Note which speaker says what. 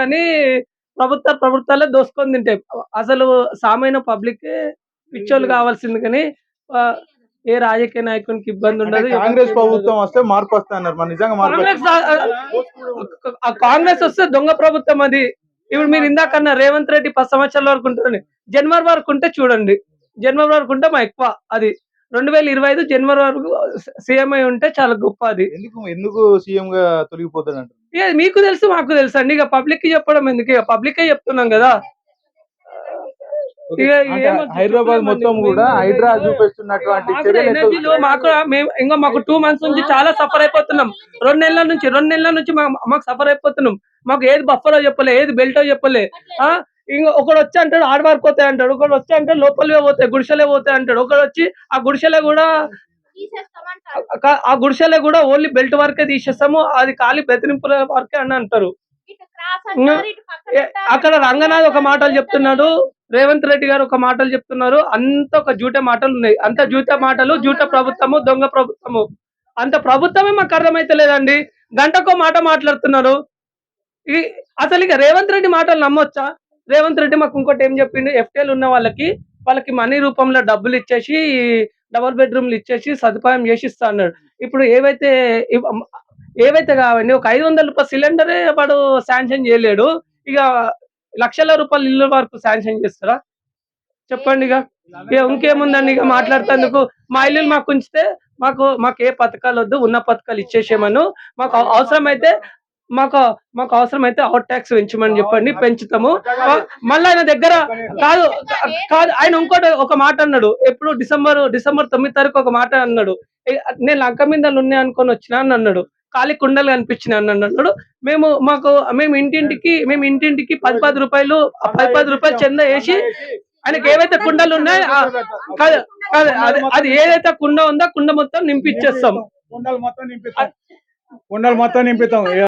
Speaker 1: కానీ ప్రభుత్వ ప్రభుత్వాలే దోసుకొని తింటాయి. అసలు సామాన్య పబ్లిక్ పిచ్చోళ్ళు కావాల్సింది కానీ ఏ రాజకీయ నాయకునికి ఇబ్బంది ఉండదు
Speaker 2: కాంగ్రెస్ ప్రభుత్వం వస్తే మార్పు వస్తా అన్నారు. మరి నిజంగా మార్పు
Speaker 1: కాంగ్రెస్ వస్తే దొంగ ప్రభుత్వం అది. ఇప్పుడు మీరు ఇందాకన్నా రేవంత్ రెడ్డి పది సంవత్సరాల వరకు ఉంటుంది జనవరి వరకు ఉంటే చూడండి. జనవరి వరకు ఉంటే మా ఎక్కువ అది. రెండు వేల ఇరవై ఐదు జనవరి వరకు సీఎం అయి ఉంటే చాలా గొప్ప అది.
Speaker 2: ఎందుకు ఎందుకు సీఎం గా తొలగిపోతాడు
Speaker 1: ఇక మీకు తెలుసు మాకు తెలుసు. అండి ఇక పబ్లిక్కి చెప్పడం ఎందుకు? ఇక పబ్లిక్ చెప్తున్నాం కదా.
Speaker 2: హైదరాబాద్ మొత్తం కూడా హైడ్రా చూపిస్తున్నటువంటి
Speaker 1: మాకు ఎనర్జీలో మేము ఇంకా మాకు టూ మంత్స్ నుంచి చాలా సఫర్ అయిపోతున్నాం. రెండు నెలల నుంచి రెండు నెలల నుంచి మాకు సఫర్ అయిపోతున్నాం. మాకు ఏది బఫలో చెప్పలే ఏది బెల్టో చెప్పలే. ఆ ఇంకా ఒకడు వచ్చి అంటాడు ఆడవారికి పోతాయి అంటాడు. ఒకడు వచ్చి అంటే లోపలివే పోతాయి గుడిసెలే పోతాయి అంటాడు. ఒకడు వచ్చి ఆ గుడిసెలే కూడా ఆ- గుడిసెలే కూడా ఓన్లీ బెల్ట్ వరకే తీసేస్తాము అది ఖాళీ బెదిరింపుల వరకే అని అంటారు. అక్కడ రంగనాథ్ ఒక మాటలు చెప్తున్నాడు రేవంత్ రెడ్డి గారు ఒక మాటలు చెప్తున్నారు అంత ఒక జూట మాటలు ఉన్నాయి. అంత జూట మాటలు జూట ప్రభుత్వము దొంగ ప్రభుత్వము. అంత ప్రభుత్వమే మాకు అర్థమైతలేదండి గంటకో మాట మాట్లాడుతున్నారు అసలు ఇక రేవంత్ రెడ్డి మాటలు నమ్మొచ్చా? రేవంత్ రెడ్డి మాకు ఇంకోటి ఏం చెప్పిండు ఎఫ్టీఎల్ ఉన్న వాళ్ళకి వాళ్ళకి మనీ రూపంలో డబ్బులు ఇచ్చేసి డబుల్ బెడ్రూమ్లు ఇచ్చేసి సదుపాయం చేసిస్తా అన్నాడు. ఇప్పుడు ఏవైతే ఏవైతే కావండి ఒక ఐదు వందల రూపాయల సిలిండరే వాడు శాంక్షన్ చేయలేడు. ఇక లక్షల రూపాయలు ఇల్లు వరకు శాంక్షన్ చేస్తారా? చెప్పండి ఇక. ఇక ఇంకేముందండి ఇక మాట్లాడుతందుకు మా ఇల్లు మాకు ఉంచితే మాకు మాకు ఏ పథకాలు వద్దు ఉన్న పథకాలు ఇచ్చేసేమను మాకు అవసరమైతే మాకు మాకు అవసరమైతే అవుట్ ట్యాక్స్ పెంచమని చెప్పండి పెంచుతాము. మళ్ళీ ఆయన దగ్గర కాదు కాదు ఆయన ఇంకోటి ఒక మాట అన్నాడు. ఎప్పుడు డిసెంబర్ డిసెంబర్ తొమ్మిది తారీఖు ఒక మాట అన్నాడు. నేను లంక మీద ఉన్నాయి అనుకొని వచ్చినా అని అన్నాడు. ఖాళీ కుండలు కనిపించినాయి అని అన్నాడు. మేము మాకు మేము ఇంటింటికి మేము ఇంటింటికి పది పది రూపాయలు పది పది రూపాయలు చంద వేసి ఆయనకి ఏవైతే కుండలు ఉన్నాయో కాదు కాదు అది అది ఏదైతే కుండ ఉందో కుండ మొత్తం నింపిచ్చేస్తాం.
Speaker 3: కుండలు మొత్తం నింపిస్తాం. కుండలు మొత్తం నింపిస్తాం.